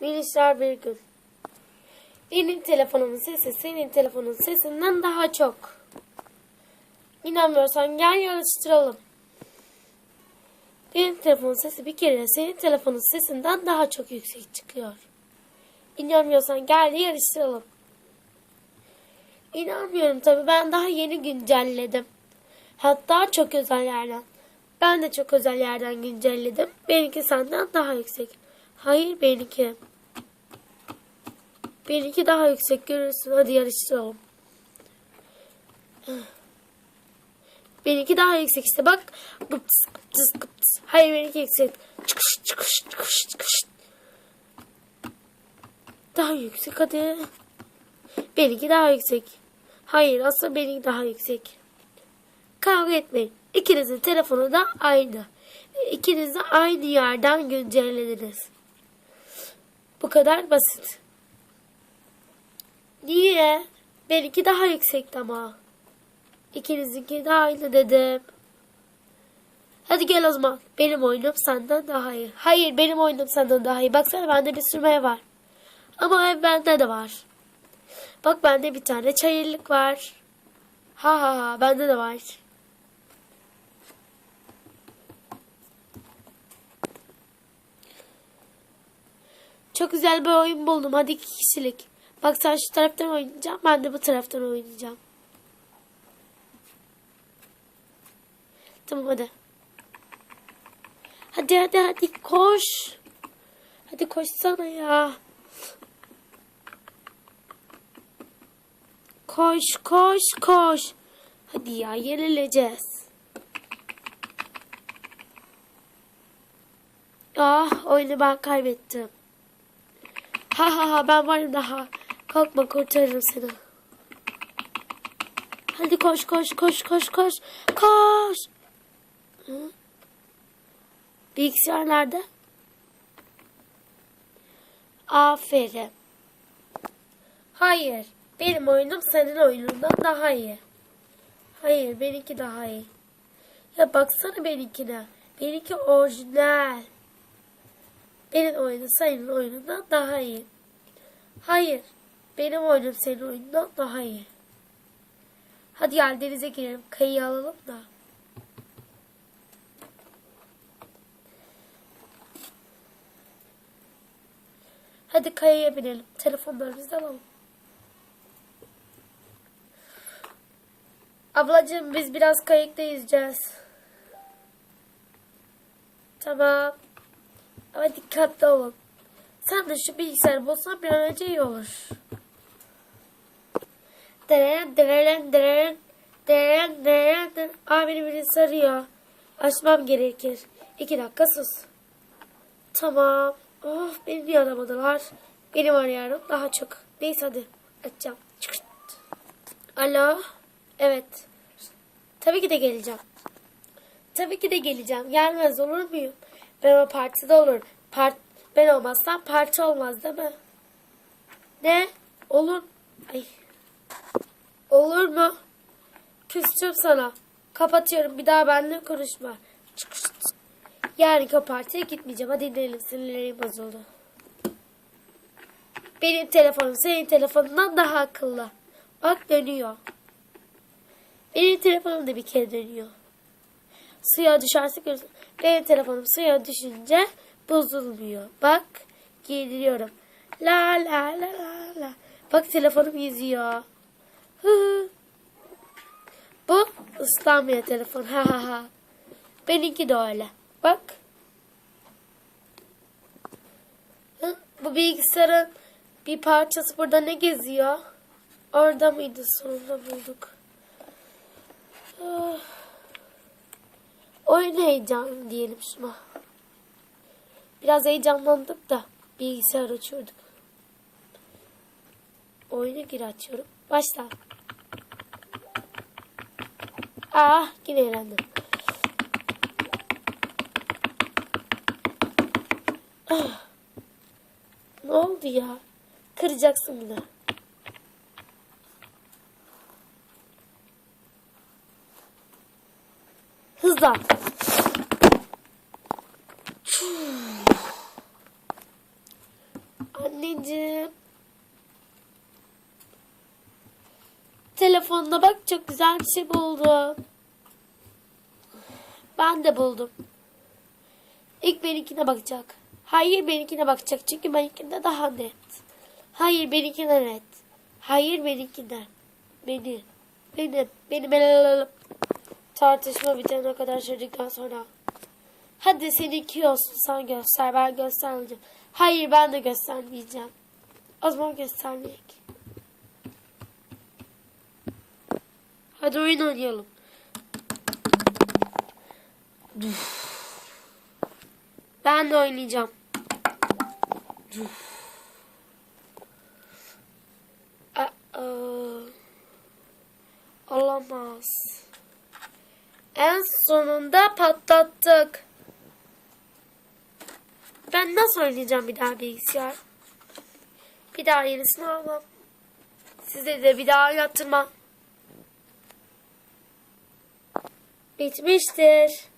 Minişler bir gün. Benim telefonumun sesi senin telefonun sesinden daha çok. İnanmıyorsan gel yarıştıralım. Benim telefonun sesi bir kere senin telefonun sesinden daha çok yüksek çıkıyor. İnanmıyorsan gel yarıştıralım. İnanmıyorum tabii ben daha yeni güncelledim. Hatta çok özel yerden. Ben de çok özel yerden güncelledim. Benimki senden daha yüksek. Hayır benimki. Benimki daha yüksek görürsün. Hadi yarıştıralım. Benimki daha yüksek işte bak. Gıptıs gıptıs gıptıs. Hayır benimki yüksek. Çıkış çıkış çıkış çıkış. Daha yüksek hadi. Benimki daha yüksek. Hayır aslında benimki daha yüksek. Kavga etmeyin. İkinizin telefonu da aynı. İkiniz de aynı yerden güncellediniz. Bu kadar basit. Niye? Benimki daha yüksekti ama. İkinizinki de aynı dedim. Hadi gel o zaman. Benim oyunum senden daha iyi. Hayır benim oyunum senden daha iyi. Baksana bende bir sürmeye var. Ama hem bende de var. Bak bende bir tane çayırlık var. Ha ha ha bende de var. Çok güzel bir oyun buldum. Hadi iki kişilik. Bak sen şu taraftan oynayacağım. Ben de bu taraftan oynayacağım. Tamam hadi. Hadi hadi hadi koş. Hadi koşsana ya. Koş koş koş. Hadi ya yenileceğiz. Ah oyunu ben kaybettim. Ha ha ha ben varım daha. Kalkma kurtarırım seni. Hadi koş koş koş koş koş. Koş. Hı? Bilgisayar nerede? Aferin. Hayır. Benim oyunum senin oyunundan daha iyi. Hayır benimki daha iyi. Ya baksana benimkine. Benimki orijinal. Benim oyunum senin oyunundan daha iyi. Hayır. Benim oyunum senin oyunundan daha iyi. Hadi gel denize girelim. Kayıyı alalım da. Hadi kayaya binelim. Telefonlarımızı alalım. Ablacığım biz biraz kayıkta yüzeceğiz. Tamam. Ama dikkatli olun. Sen de şu bilgisayarı bozsan bir an önce iyi olur. Deren deren deren deren deren deren. Aa beni biri sarıyor. Açmam gerekir. İki dakika sus. Tamam. Oh beni niye aramadılar? Benim arıyorum daha çok. Neyse hadi açacağım. Çıkırt. Alo. Evet. Tabii ki de geleceğim. Tabii ki de geleceğim. Gelmez olur muyum? Ben o partide olurum. Part ben olmazsam parti olmaz değil mi? Ne? Olur. Ay. Olur mu? Küstüm sana. Kapatıyorum. Bir daha benimle konuşma. Çıkışt. Yarınki o gitmeyeceğim. Hadi dinleyelim. Sinirlerim bozuldu. Benim telefonum senin telefonundan daha akıllı. Bak dönüyor. Benim telefonum da bir kere dönüyor. Suya düşerse görürsün. Benim telefonum suya düşünce bozulmuyor. Bak giydiriyorum. La la la la la. Bak telefonum yüzüyor. Hı hı. Bu ıslanmıyor telefon. Ha ha ha. Benimki de öyle. Bak. Bu bilgisayarın bir parçası burada ne geziyor? Orada mıydı? Sonunda bulduk. Ah. Oyun heyecanı diyelim şuna. Biraz heyecanlandık da bilgisayar açıyorduk. Oyuna gir açıyorum. Başla. Ah yine eğlendim. Ah. Ne oldu ya? Kıracaksın bunu. Hızlan. anneciğim. Telefonuna bak çok güzel bir şey buldum. Ben de buldum. İlk benimkine bakacak. Hayır benimkine bakacak çünkü benimkinde daha net. Hayır benimkine net. Hayır benimkinden. Beni. Benim. Benim el Tartışma bitene kadar çocuktan sonra. Hadi seninki olsun sen göster ben göstermeyeceğim. Hayır ben de göstermeyeceğim. O zaman göstermeyek. Hadi oyun oynayalım. Ben de oynayacağım. Uf. Olamaz. En sonunda patlattık. Ben nasıl oynayacağım bir daha bilgisayar? Bir daha yenisini almam. Size de bir daha oynattırmam. Bitmiştir.